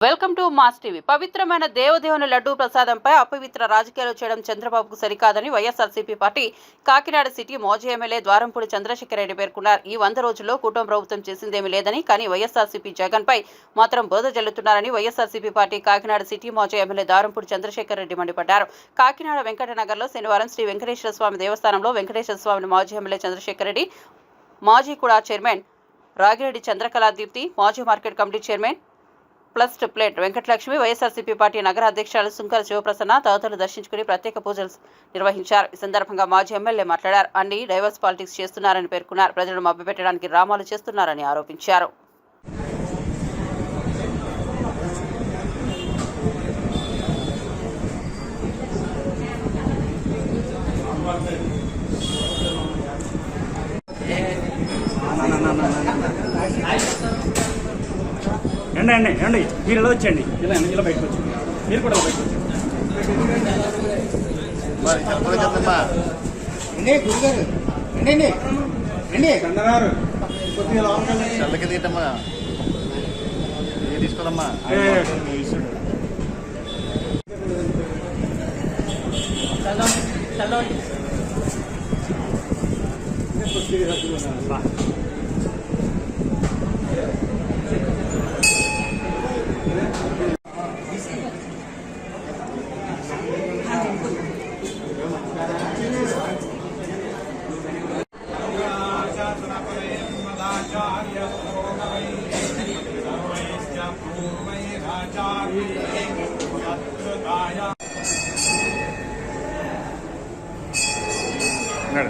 Welcome to mass TV. పవిత్రమైన దేవదేవుని లడ్డూ ప్రసాదంపై అపవిత్ర రాజకీయాలు చేయడం చంద్రబాబుకు సరికాదని వైఎస్ఆర్సీపీ పార్టీ కాకినాడ సిటీ మాజీ ఎమ్మెల్యే ద్వారంపూడి చంద్రశేఖర రెడ్డి పేర్కొన్నారు. ఈ వంద రోజుల్లో కుటుంబ ప్రభుత్వం చేసిందేమీ లేదని కానీ వైఎస్ఆర్సీపీ జగన్పై మాత్రం బోధ జల్లుతున్నారని వైఎస్ఆర్సీపీ పార్టీ కాకినాడ సిటీ మాజీ ఎమ్మెల్యే ద్వారంపూడి చంద్రశేఖర రెడ్డి మండిపడ్డారు. కాకినాడ వెంకటనగర్లో శనివారం శ్రీ వెంకటేశ్వర స్వామి దేవస్థానంలో వెంకటేశ్వర స్వామిని మాజీ ఎమ్మెల్యే చంద్రశేఖర్ రెడ్డి మాజీ కూడా చైర్మన్ రాగిరెడ్డి చంద్రకళా దీప్తి మాజీ మార్కెట్ కమిటీ చైర్మన్ ప్లస్ ప్లేట్ వెంకటలక్ష్మి వైఎస్ఆర్సీపీ పార్టీ నగర అధ్యక్షురాలు సుంకర శివప్రసన్న తదితరులు దర్శించుకుని ప్రత్యేక పూజలు నిర్వహించారు. ఈ సందర్భంగా మాజీ ఎమ్మెల్యే మాట్లాడారు. అన్ని డైవర్స్ పాలిటిక్స్ చేస్తున్నారని పేర్కొన్నారు. ప్రజలను మభ్యపెట్టడానికి డ్రామాలు చేస్తున్నారని ఆరోపించారు. ఎండి ఎండి ఎండి మీరు ఇలా వచ్చండి ఇలా ఇలా బయటకు వచ్చండి మీరు కూడా ఇలా బయటకు వచ్చండి మరి చెప్పలే కదమ్మా అండి గురుగారు అండి అండి అన్నగారు చల్లకి తీయటమ్మా ఏ తీసుకోదమ్మా ఏ. బా. నడు నడు నడు కరీంలు అవుతున్నాయి కదా మాత్రమే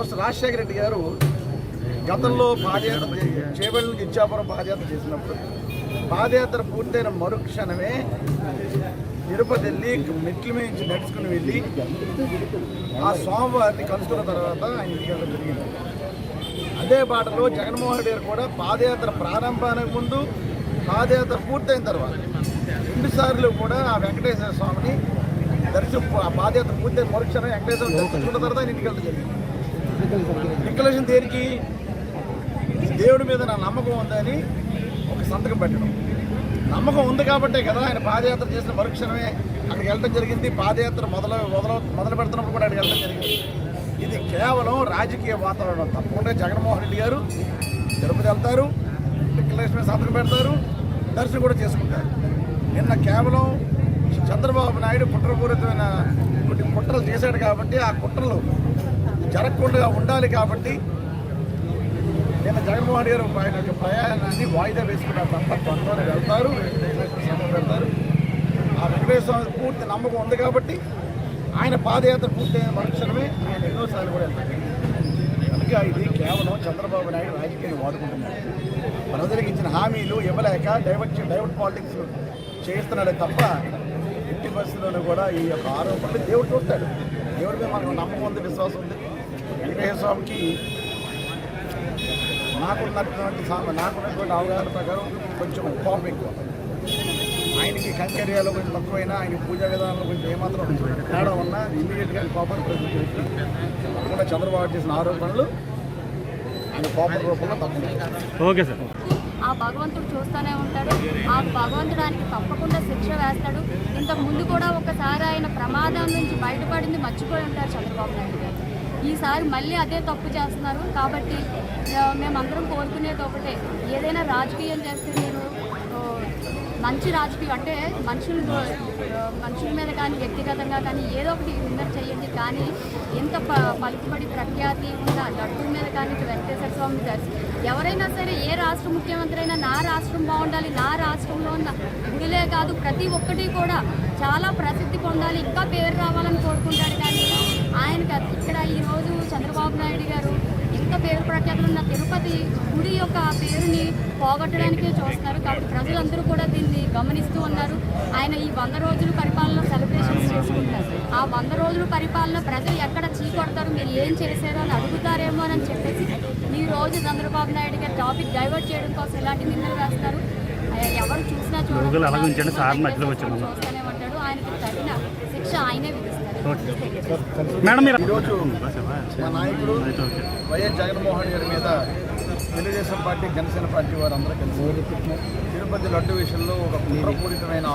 ఫస్ట్ రాజశేఖర రెడ్డి గారు గతంలో పాదయాత్ర చే- చేవెళ్ళకి ఇచ్చాపురం పాదయాత్ర చేసినప్పుడు పాదయాత్ర పూర్తయిన మరుక్షణమే తిరుపతి వెళ్ళి మెట్ల మీద నుంచి నడుచుకుని వెళ్ళి ఆ స్వామివారిని కలుసుకున్న తర్వాత ఆయన ఇంటికి జరిగింది. అదే బాటలో జగన్మోహన్ రెడ్డి గారు కూడా పాదయాత్ర ప్రారంభానికి ముందు పాదయాత్ర పూర్తయిన తర్వాత రెండుసార్లు కూడా ఆ వెంకటేశ్వర స్వామిని దర్శనం ఆ పాదయాత్ర పూర్తయిన మరుక్షణం వెంకటేశ్వర దర్శించుకున్న తర్వాత ఆయన ఇంటికి వెళ్ళడం జరిగింది. డిక్లరేషన్ దేనికి? దేవుడి మీద నా నమ్మకం ఉందని ఒక సంతకం పెట్టడం. నమ్మకం ఉంది కాబట్టే కదా ఆయన పాదయాత్ర చేసిన మరుక్షణమే అక్కడికి వెళ్ళడం జరిగింది. పాదయాత్ర మొదలు మొదలు మొదలు పెడుతున్నప్పుడు కూడా అక్కడికి వెళ్ళడం జరిగింది. ఇది కేవలం రాజకీయ వాతావరణం. తప్పకుండా జగన్మోహన్ రెడ్డి గారు తిరుపతి వెళ్తారు డిక్లరేషన్ మీద సంతకం పెడతారు దర్శనం కూడా చేసుకుంటారు. నిన్న కేవలం చంద్రబాబు నాయుడు కుట్రపూరితమైన కొన్ని కుట్రలు చేశాడు కాబట్టి ఆ కుట్రలు జరగకుండా ఉండాలి కాబట్టి నిన్న జగన్మోహన్ గారు ఆయన యొక్క ప్రయాణాన్ని వాయిదా వేసుకున్నారు తప్ప త్వరలోనే వెళ్తారు వెళ్తారు. ఆ వెంకటేశ్వర స్వామి పూర్తి నమ్మకం ఉంది కాబట్టి ఆయన పాదయాత్ర పూర్తయిన మరుక్షణమే ఆయన ఎన్నోసార్లు కూడా వెళ్తారు కనుక ఇది కేవలం చంద్రబాబు నాయుడు రాజకీయం వాడుకుంటున్నారు ప్రజలకు ఇచ్చిన హామీలు ఇవ్వలేక డైవర్ట్ డైవర్ట్ పాలిటిక్స్ చేస్తున్నాడే తప్ప ఎట్టి పరిస్థితుల్లోనూ కూడా ఈ యొక్క ఆరోపణలు దేవుడు చూస్తాడు. దేవుడి మీద మనకు నమ్మకం ఉంది విశ్వాసం ఉంది. వెంకటేశ్వర స్వామికి నాకున్నటువంటి సామ నాకున్నటువంటి అవగాహన ప్రకారం కొంచెం కోపం ఎక్కువ. ఆయనకి కంకర్యాలు కొంచెం తక్కువైనా ఆయన పూజా విధానంలో కొంచెం ఏమాత్రం తేడా ఉన్నా ఇమీడియట్గా కోపం ప్రజలు కూడా చంద్రబాబు చేసిన ఆరోపణలు ఆయన కోపం రూపంలో తక్కువ ఓకే సార్. ఆ భగవంతుడు చూస్తూనే ఉంటాడు. ఆ భగవంతుడు ఆయనకి తప్పకుండా శిక్ష వేస్తాడు. ఇంతకు ముందు కూడా ఒకసారి ఆయన ప్రమాదం నుంచి బయటపడింది మర్చిపోయి ఉంటారు చంద్రబాబు నాయుడు గారు. ఈసారి మళ్ళీ అదే తప్పు చేస్తున్నారు. కాబట్టి మేమందరం కోరుకునేది ఒకటే. ఏదైనా రాజకీయం చేస్తే మీరు మంచి రాజకీయం అంటే మనుషులు మనుషుల మీద కానీ వ్యక్తిగతంగా కానీ ఏదో ఒకటి విన్నర్ చేయండి. కానీ ఎంత ప- పలుకుబడి ప్రఖ్యాతి ఉన్న లడ్డు మీద కానీ వెంకటేశ్వర స్వామి దర్శనం ఎవరైనా సరే ఏ రాష్ట్ర ముఖ్యమంత్రి అయినా నా రాష్ట్రం బాగుండాలి నా రాష్ట్రంలో ఉన్న గుడిలే కాదు ప్రతి ఒక్కటి కూడా చాలా ప్రసిద్ధి పొందాలి ఇంకా పేరు రావాలని కోరుకుంటాడు కానీ ఆయనకి అది- ఇక్కడ ఈరోజు చంద్రబాబు నాయుడు గారు ఇంకా ప్రఖ్యాతులు ఉన్న తిరుపతి గుడి యొక్క పేరుని పోగొట్టడానికే చూస్తున్నారు. కాబట్టి ప్రజలందరూ కూడా దీన్ని గమనిస్తూ ఉన్నారు. ఆయన ఈ వంద రోజులు పరిపాలన సెలబ్రేషన్స్ చేసుకుంటారు ఆ వంద రోజులు పరిపాలన ప్రజలు ఎక్కడ చీకొడతారు మీరు ఏం చేశారో అని అడుగుతారేమో అని చెప్పేసి ఈ రోజు చంద్రబాబు నాయుడు గారు టాపిక్ డైవర్ట్ చేయడం కోసం ఇలాంటి నిందలు వేస్తారు. ఎవరు చూసినా. చూస్తూనే ఉంటాడు. ఆయనకి తగిన శిక్ష ఆయనే మేడం మీరు ఈరోజు మా నాయకుడు వైఎస్ జగన్మోహన్ గారి మీద తెలుగుదేశం పార్టీ జనసేన పార్టీ వారు అందరూ కలిసి తిరుపతి లడ్డు విషయంలో ఒక కుట్రపూరితమైన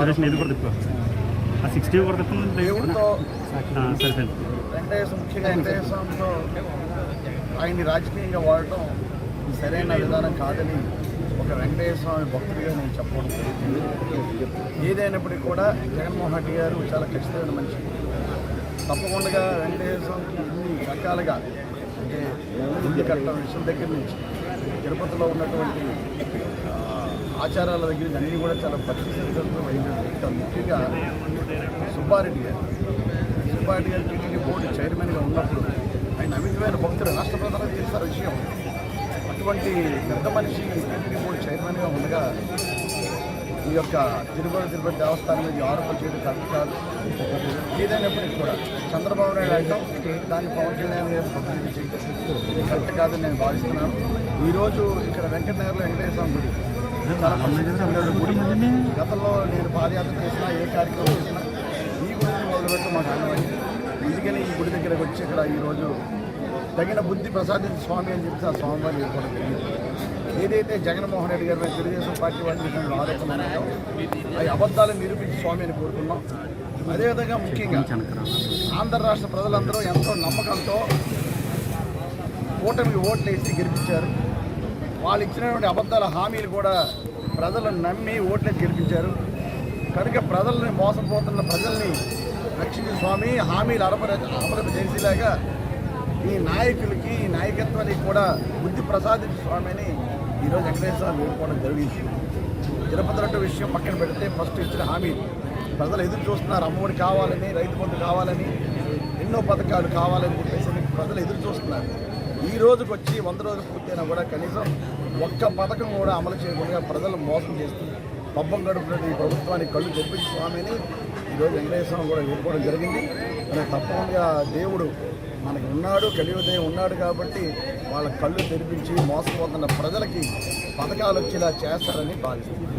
దేవుడితో వెంకటేశ్వర ముఖ్యంగా వెంకటేశ్వరంతో ఆయన్ని రాజకీయంగా వాడటం సరైన విధానం కాదని ఒక వెంకటేశ్వర స్వామి భక్తుడిగా నేను చెప్పడం. ఏదైనప్పటికీ కూడా జగన్మోహన్ రెడ్డి గారు చాలా ఖచ్చితమైన మనిషి. తప్పకుండా వెంకటేశ్వరంకి ఇన్ని రకాలుగా అంటే ఇల్లు కట్టడం విషయం దగ్గర నుంచి తిరుపతిలో ఉన్నటువంటి ఆచారాల దగ్గర అన్నీ కూడా చాలా పరిశీలించడంతో వైద్యులు ముఖ్యంగా సుబ్బారెడ్డి గారు. సుబ్బారెడ్డి గారు టీటీడీ బోర్డు చైర్మన్గా ఉన్నప్పుడు ఆయన అమితమైన భక్తులు రాష్ట్ర ప్రధానం చేస్తారు విషయం. అటువంటి పెద్ద మనిషి టీటీడీ బోర్డు చైర్మన్గా ఉండగా ఈ యొక్క తిరుమల తిరుపతి దేవస్థానం మీద ఆరోపణ చేయడం కరెక్ట్ కాదు. ఏదైనప్పటికీ కూడా చంద్రబాబు నాయుడు అంటాం దాన్ని పవన్ కళ్యాణ్ గారు చేయడం ఇది కరెక్ట్ కాదని నేను భావిస్తున్నాను. ఈరోజు ఇక్కడ వెంకటనగర్లో వెంకటేశ్వర గుడి గుడి. గతంలో నేను పాదయాత్ర చేసినా ఏ కార్యక్రమం చేసినా ఈ గుడిని మొదలుపెట్టడం మాకు అనుభవం అందుకని ఈ గుడి దగ్గరకు వచ్చి ఇక్కడ ఈరోజు తగిన బుద్ధి ప్రసాదించి స్వామి అని చెప్పి ఆ స్వామివారిని ఏర్పడడం ఏదైతే జగన్మోహన్ రెడ్డి గారి తెలుగుదేశం పార్టీ వాళ్ళు ఆరోపణలు అవి అబద్ధాలను నిరూపించి స్వామి అని కోరుకున్నాం అదేవిధంగా ముఖ్యంగా ఆంధ్ర రాష్ట్ర ప్రజలందరూ ఎంతో నమ్మకంతో కూటమికి ఓట్లు వేసి గెలిపించారు. వాళ్ళు ఇచ్చినటువంటి అబద్ధాల హామీలు కూడా ప్రజలను నమ్మి ఓట్లేసి గెలిపించారు. కనుక ప్రజల్ని మోసపోతున్న ప్రజల్ని రక్షించి స్వామి హామీలు అరపర అమలు చేసేలాగా ఈ నాయకులకి ఈ నాయకత్వానికి కూడా బుద్ధి ప్రసాదించి స్వామిని ఈరోజు వెంకటేశ్వర స్వామి వేడుకోవడం జరిగింది తిరుపతి రెడ్డి విషయం పక్కన పెడితే ఫస్ట్ ఇచ్చిన హామీ ప్రజలు ఎదురు చూస్తున్నారు అమ్మఒడి కావాలని రైతు బంధు కావాలని ఎన్నో పథకాలు కావాలని చెప్పేసి ప్రజలు ఎదురు చూస్తున్నారు. ఈ రోజుకి వచ్చి వంద రోజులు పూర్తయినా కూడా కనీసం ఒక్క పథకం కూడా అమలు చేయకుండా ప్రజలు మోసం చేస్తూ పబ్బం గడుపుతున్న ఈ ప్రభుత్వానికి కళ్ళు తెప్పించి స్వామిని ఈరోజు వెంకటేశ్వరం కూడా వేడుకోవడం జరిగింది. తప్పకుండా దేవుడు మనకు ఉన్నాడు కలియుదయం ఉన్నాడు కాబట్టి వాళ్ళ కళ్ళు తెరిపించి మోసపోతున్న ప్రజలకి పథకాలు వచ్చేలా చేస్తారని భావిస్తుంది